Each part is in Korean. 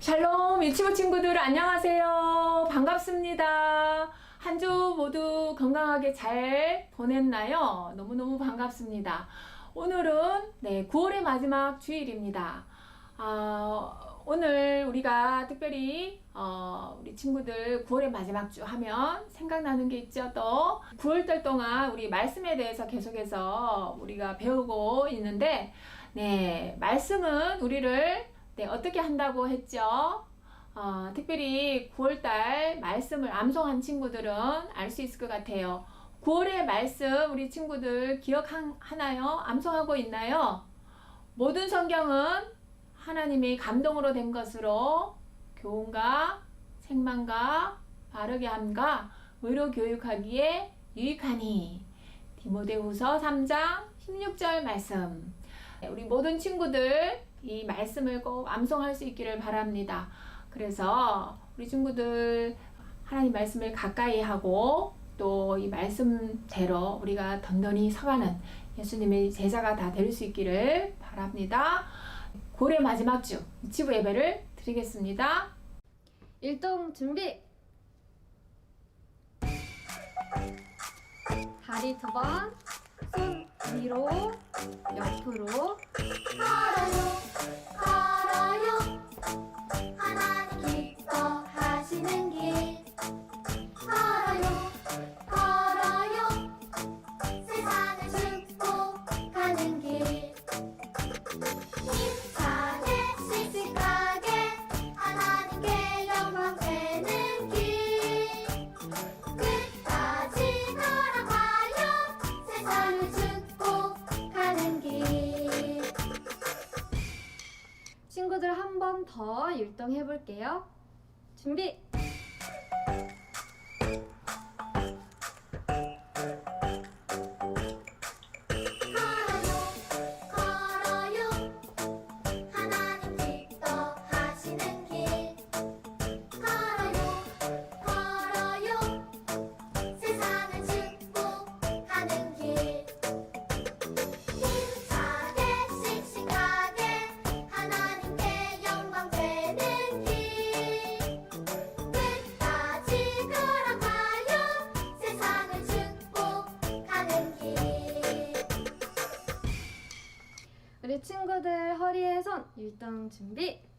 샬롬 유치부 친구들 안녕하세요. 반갑습니다. 한 주 모두 건강하게 잘 보냈나요? 너무너무 반갑습니다. 오늘은 네, 9월의 마지막 주일입니다. 아, 오늘 우리가 특별히 어, 우리 친구들 9월의 마지막 주 하면 생각나는 게 있죠. 또 9월달 동안 우리 말씀에 대해서 계속해서 우리가 배우고 있는데 네, 말씀은 우리를 네, 어떻게 한다고 했죠? 어, 특별히 9월달 말씀을 암송한 친구들은 알 수 있을 것 같아요. 9월의 말씀 우리 친구들 기억하나요? 암송하고 있나요? 모든 성경은 하나님의 감동으로 된 것으로 교훈과 생망과 바르게 함과 의로 교육하기에 유익하니 디모데후서 3장 16절 말씀 우리 모든 친구들 이 말씀을 꼭 암송할 수 있기를 바랍니다. 그래서 우리 친구들 하나님 말씀을 가까이 하고 또 이 말씀대로 우리가 던던히 서가는 예수님의 제자가 다 될 수 있기를 바랍니다. 고래 마지막 주 치부 예배를 드리겠습니다. 일동 준비. 다리 두 번, 손 위로, 옆으로. 걸어요 율동 준비.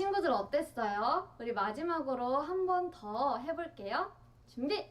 친구들 어땠어요? 우리 마지막으로 한 번 더 해볼게요. 준비.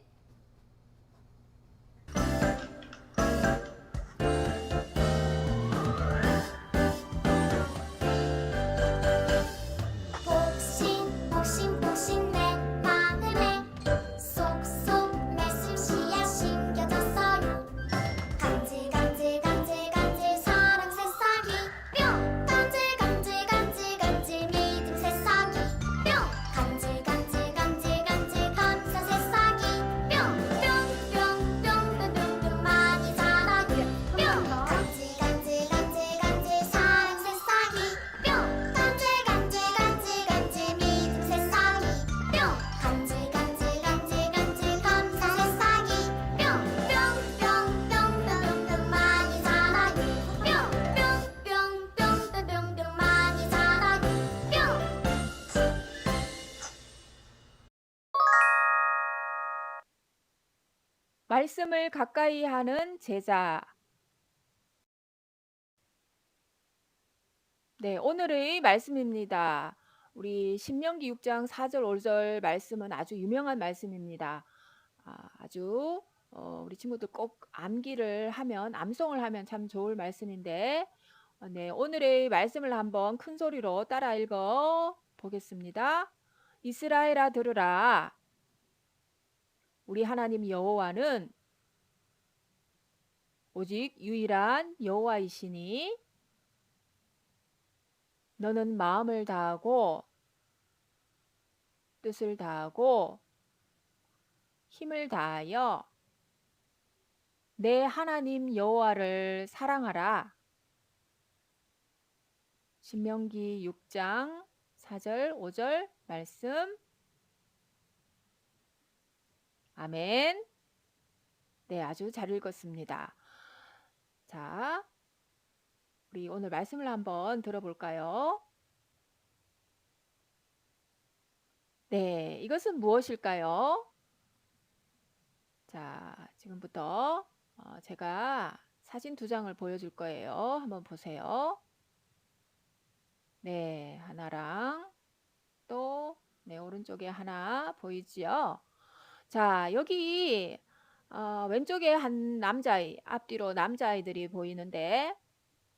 말씀을 가까이 하는 제자. 네, 오늘의 말씀입니다. 우리 신명기 6장 4절 5절 말씀은 아주 유명한 말씀입니다. 아, 아주 어, 우리 친구들 꼭 암기를 하면 암송을 하면 참 좋을 말씀인데 어, 네, 오늘의 말씀을 한번 큰 소리로 따라 읽어 보겠습니다. 이스라엘아 들으라. 우리 하나님 여호와는 오직 유일한 여호와이시니 너는 마음을 다하고 뜻을 다하고 힘을 다하여 내 하나님 여호와를 사랑하라. 신명기 6장 4절 5절 말씀 아멘. 네, 아주 잘 읽었습니다. 자, 우리 오늘 말씀을 한번 들어볼까요? 네, 이것은 무엇일까요? 자, 지금부터 어, 제가 사진 두 장을 보여줄 거예요. 한번 보세요. 네, 하나랑 또, 네, 오른쪽에 하나 보이지요? 자, 여기 어, 왼쪽에 한 남자아이, 앞뒤로 남자아이들이 보이는데,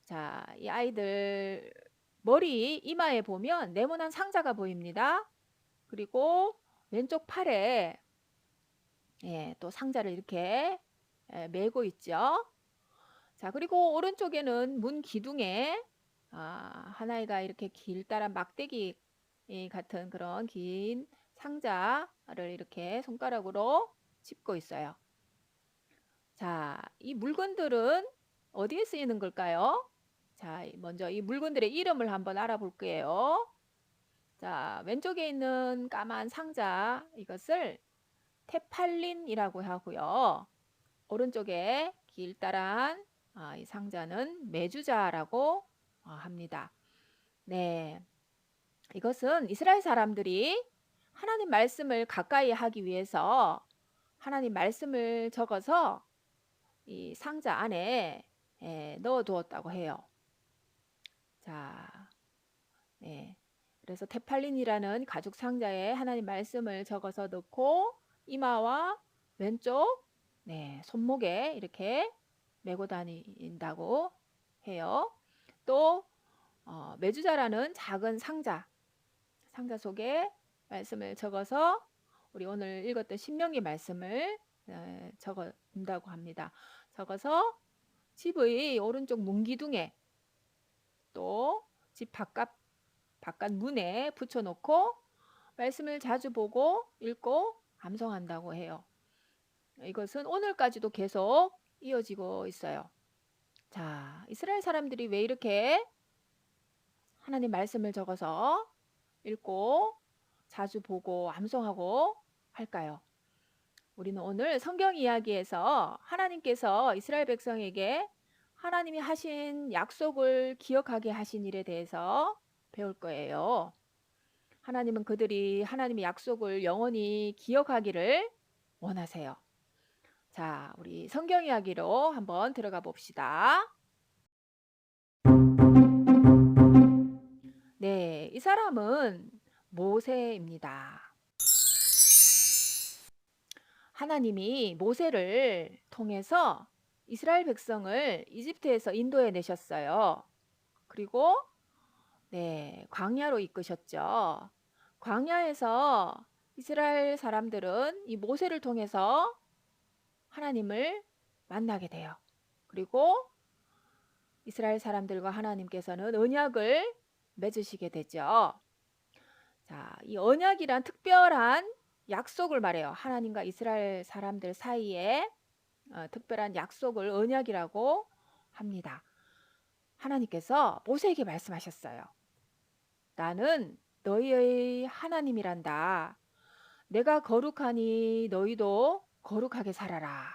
자, 이 아이들 머리 이마에 보면 네모난 상자가 보입니다. 그리고 왼쪽 팔에 예, 또 상자를 이렇게 예, 메고 있죠. 자, 그리고 오른쪽에는 문 기둥에 아, 하나이가 이렇게 길다란 막대기 이 같은 그런 긴 상자를 이렇게 손가락으로 짚고 있어요. 자, 이 물건들은 어디에 쓰이는 걸까요? 자, 먼저 이 물건들의 이름을 한번 알아볼게요. 자, 왼쪽에 있는 까만 상자 이것을 테팔린이라고 하고요. 오른쪽에 길다란 아, 이 상자는 메주자라고 어, 합니다. 네, 이것은 이스라엘 사람들이 하나님 말씀을 가까이 하기 위해서 하나님 말씀을 적어서 이 상자 안에 예, 넣어 두었다고 해요. 자, 네. 그래서 테팔린이라는 가죽 상자에 하나님 말씀을 적어서 넣고 이마와 왼쪽 네, 손목에 이렇게 메고 다닌다고 해요. 또 어, 메주자라는 작은 상자, 상자 속에 말씀을 적어서 우리 오늘 읽었던 신명기 말씀을 에, 적어둔다고 합니다. 적어서 집의 오른쪽 문기둥에 또 집 바깥 바깥 문에 붙여놓고 말씀을 자주 보고 읽고 암송한다고 해요. 이것은 오늘까지도 계속 이어지고 있어요. 자, 이스라엘 사람들이 왜 이렇게 하나님 말씀을 적어서 읽고 자주 보고 암송하고 할까요? 우리는 오늘 성경 이야기에서 하나님께서 이스라엘 백성에게 하나님이 하신 약속을 기억하게 하신 일에 대해서 배울 거예요. 하나님은 그들이 하나님의 약속을 영원히 기억하기를 원하세요. 자, 우리 성경 이야기로 한번 들어가 봅시다. 네, 이 사람은 모세입니다. 하나님이 모세를 통해서 이스라엘 백성을 이집트에서 인도해 내셨어요. 그리고 네, 광야로 이끄셨죠. 광야에서 이스라엘 사람들은 이 모세를 통해서 하나님을 만나게 돼요. 그리고 이스라엘 사람들과 하나님께서는 언약을 맺으시게 되죠. 자, 이 언약이란 특별한 약속을 말해요. 하나님과 이스라엘 사람들 사이에 어, 특별한 약속을 언약이라고 합니다. 하나님께서 모세에게 말씀하셨어요. 나는 너희의 하나님이란다. 내가 거룩하니 너희도 거룩하게 살아라.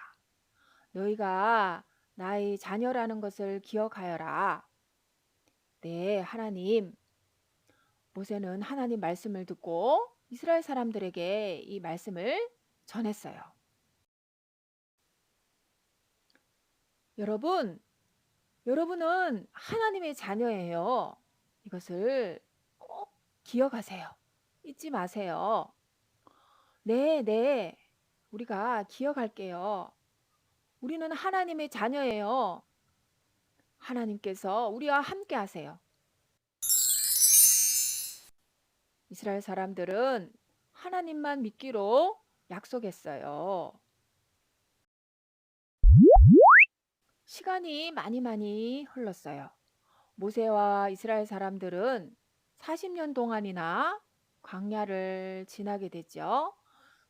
너희가 나의 자녀라는 것을 기억하여라. 네, 하나님. 모세는 하나님 말씀을 듣고 이스라엘 사람들에게 이 말씀을 전했어요. 여러분, 여러분은 하나님의 자녀예요. 이것을 꼭 기억하세요. 잊지 마세요. 네, 네. 우리가 기억할게요. 우리는 하나님의 자녀예요. 하나님께서 우리와 함께 하세요. 이스라엘 사람들은 하나님만 믿기로 약속했어요. 시간이 많이 많이 흘렀어요. 모세와 이스라엘 사람들은 40년 동안이나 광야를 지나게 됐죠.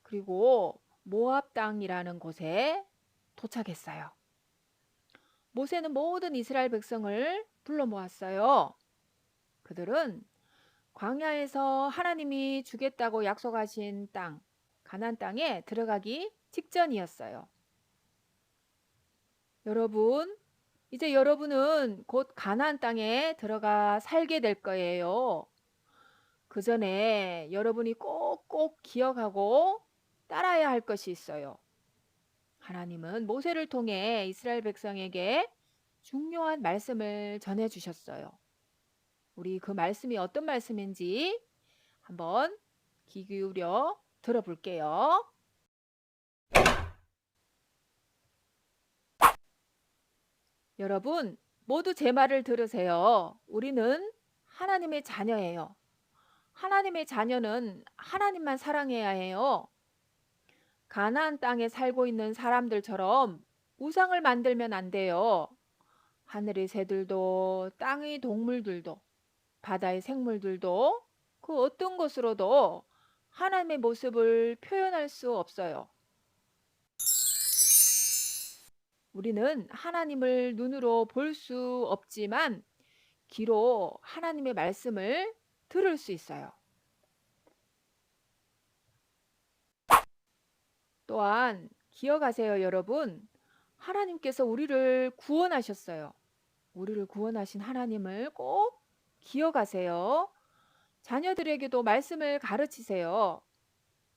그리고 모압 땅이라는 곳에 도착했어요. 모세는 모든 이스라엘 백성을 불러 모았어요. 그들은 광야에서 하나님이 주겠다고 약속하신 땅, 가나안 땅에 들어가기 직전이었어요. 여러분, 이제 여러분은 곧 가나안 땅에 들어가 살게 될 거예요. 그 전에 여러분이 꼭꼭 기억하고 따라야 할 것이 있어요. 하나님은 모세를 통해 이스라엘 백성에게 중요한 말씀을 전해 주셨어요. 우리 그 말씀이 어떤 말씀인지 한번 귀 기울여 들어볼게요. 여러분, 모두 제 말을 들으세요. 우리는 하나님의 자녀예요. 하나님의 자녀는 하나님만 사랑해야 해요. 가나안 땅에 살고 있는 사람들처럼 우상을 만들면 안 돼요. 하늘의 새들도 땅의 동물들도 바다의 생물들도 그 어떤 것으로도 하나님의 모습을 표현할 수 없어요. 우리는 하나님을 눈으로 볼 수 없지만 귀로 하나님의 말씀을 들을 수 있어요. 또한 기억하세요, 여러분. 하나님께서 우리를 구원하셨어요. 우리를 구원하신 하나님을 꼭 기억하세요. 자녀들에게도 말씀을 가르치세요.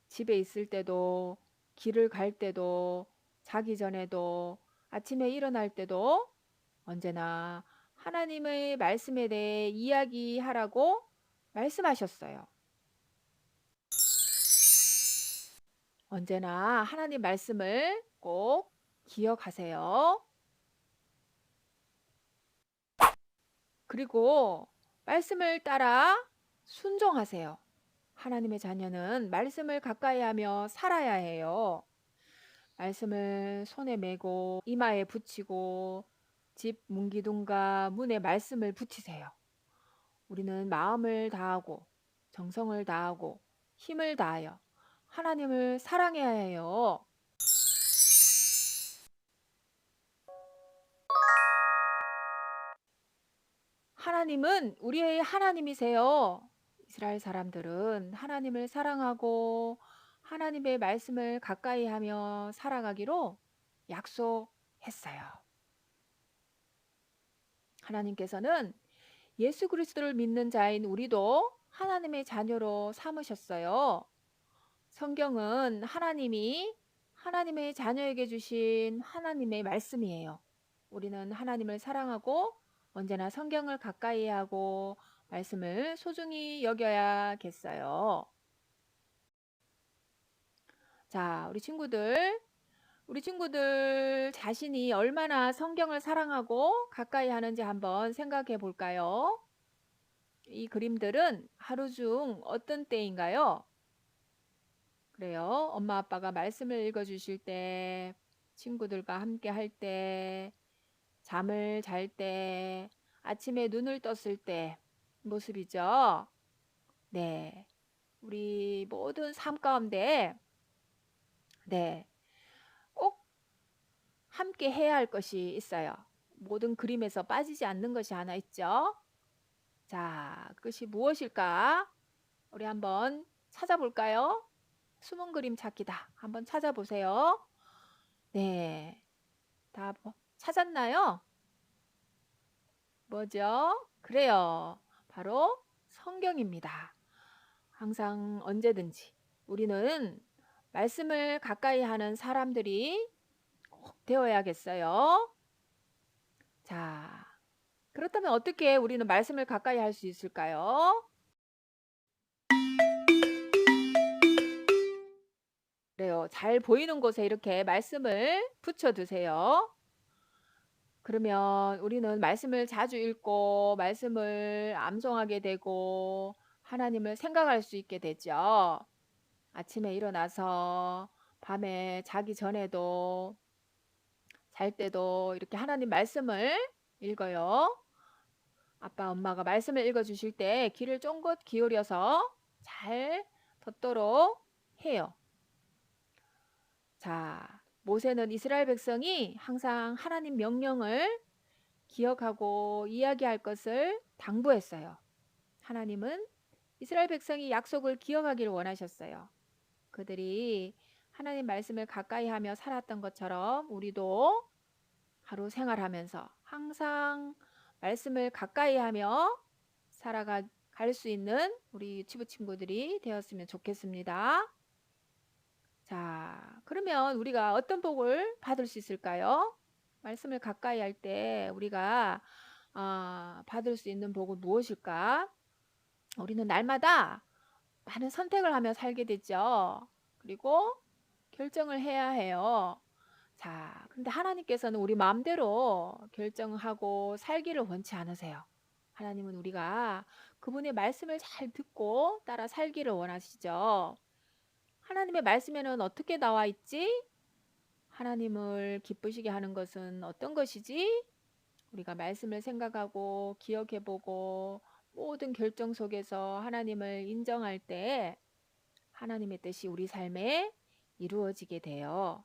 집에 있을 때도, 길을 갈 때도, 자기 전에도, 아침에 일어날 때도 언제나 하나님의 말씀에 대해 이야기하라고 말씀하셨어요. 언제나 하나님 말씀을 꼭 기억하세요. 그리고 말씀을 따라 순종하세요. 하나님의 자녀는 말씀을 가까이 하며 살아야 해요. 말씀을 손에 메고 이마에 붙이고 집 문기둥과 문에 말씀을 붙이세요. 우리는 마음을 다하고 정성을 다하고 힘을 다하여 하나님을 사랑해야 해요. 하나님은 우리의 하나님이세요. 이스라엘 사람들은 하나님을 사랑하고 하나님의 말씀을 가까이 하며 살아가기로 약속했어요. 하나님께서는 예수 그리스도를 믿는 자인 우리도 하나님의 자녀로 삼으셨어요. 성경은 하나님이 하나님의 자녀에게 주신 하나님의 말씀이에요. 우리는 하나님을 사랑하고 언제나 성경을 가까이 하고 말씀을 소중히 여겨야겠어요. 자, 우리 친구들, 우리 친구들 자신이 얼마나 성경을 사랑하고 가까이 하는지 한번 생각해 볼까요? 이 그림들은 하루 중 어떤 때인가요? 그래요. 엄마 아빠가 말씀을 읽어 주실 때, 친구들과 함께 할 때, 잠을 잘 때, 아침에 눈을 떴을 때 모습이죠. 네. 우리 모든 삶 가운데 네. 꼭 함께 해야 할 것이 있어요. 모든 그림에서 빠지지 않는 것이 하나 있죠. 자, 그것이 무엇일까? 우리 한번 찾아볼까요? 숨은 그림 찾기다. 한번 찾아보세요. 네. 다 뭐- 찾았나요? 뭐죠? 그래요. 바로 성경입니다. 항상 언제든지 우리는 말씀을 가까이 하는 사람들이 꼭 되어야겠어요. 자, 그렇다면 어떻게 우리는 말씀을 가까이 할 수 있을까요? 그래요. 잘 보이는 곳에 이렇게 말씀을 붙여두세요. 그러면 우리는 말씀을 자주 읽고 말씀을 암송하게 되고 하나님을 생각할 수 있게 되죠. 아침에 일어나서 밤에 자기 전에도 잘 때도 이렇게 하나님 말씀을 읽어요. 아빠, 엄마가 말씀을 읽어 주실 때 귀를 쫑긋 기울여서 잘 듣도록 해요. 자, 모세는 이스라엘 백성이 항상 하나님 명령을 기억하고 이야기할 것을 당부했어요. 하나님은 이스라엘 백성이 약속을 기억하기를 원하셨어요. 그들이 하나님 말씀을 가까이 하며 살았던 것처럼 우리도 하루 생활하면서 항상 말씀을 가까이 하며 살아가 갈수 있는 우리 유치부 친구들이 되었으면 좋겠습니다. 자, 그러면 우리가 어떤 복을 받을 수 있을까요? 말씀을 가까이 할 때 우리가 아, 받을 수 있는 복은 무엇일까? 우리는 날마다 많은 선택을 하며 살게 되죠. 그리고 결정을 해야 해요. 자, 근데 하나님께서는 우리 마음대로 결정하고 살기를 원치 않으세요. 하나님은 우리가 그분의 말씀을 잘 듣고 따라 살기를 원하시죠. 하나님의 말씀에는 어떻게 나와 있지? 하나님을 기쁘시게 하는 것은 어떤 것이지? 우리가 말씀을 생각하고 기억해 보고 모든 결정 속에서 하나님을 인정할 때 하나님의 뜻이 우리 삶에 이루어지게 돼요.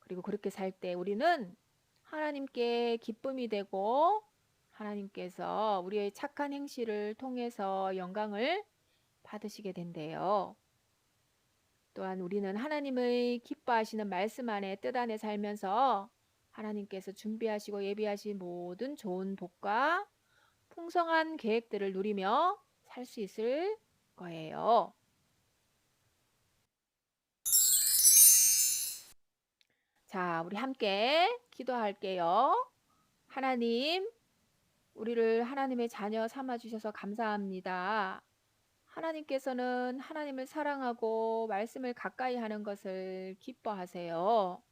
그리고 그렇게 살 때 우리는 하나님께 기쁨이 되고 하나님께서 우리의 착한 행실을 통해서 영광을 받으시게 된대요. 또한 우리는 하나님의 기뻐하시는 말씀 안에 뜻 안에 살면서 하나님께서 준비하시고 예비하신 모든 좋은 복과 풍성한 계획들을 누리며 살 수 있을 거예요. 자, 우리 함께 기도할게요. 하나님, 우리를 하나님의 자녀 삼아 주셔서 감사합니다. 하나님께서는 하나님을 사랑하고 말씀을 가까이 하는 것을 기뻐하세요.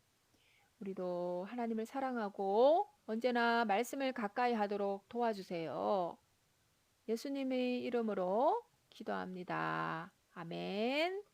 우리도 하나님을 사랑하고 언제나 말씀을 가까이 하도록 도와주세요. 예수님의 이름으로 기도합니다. 아멘.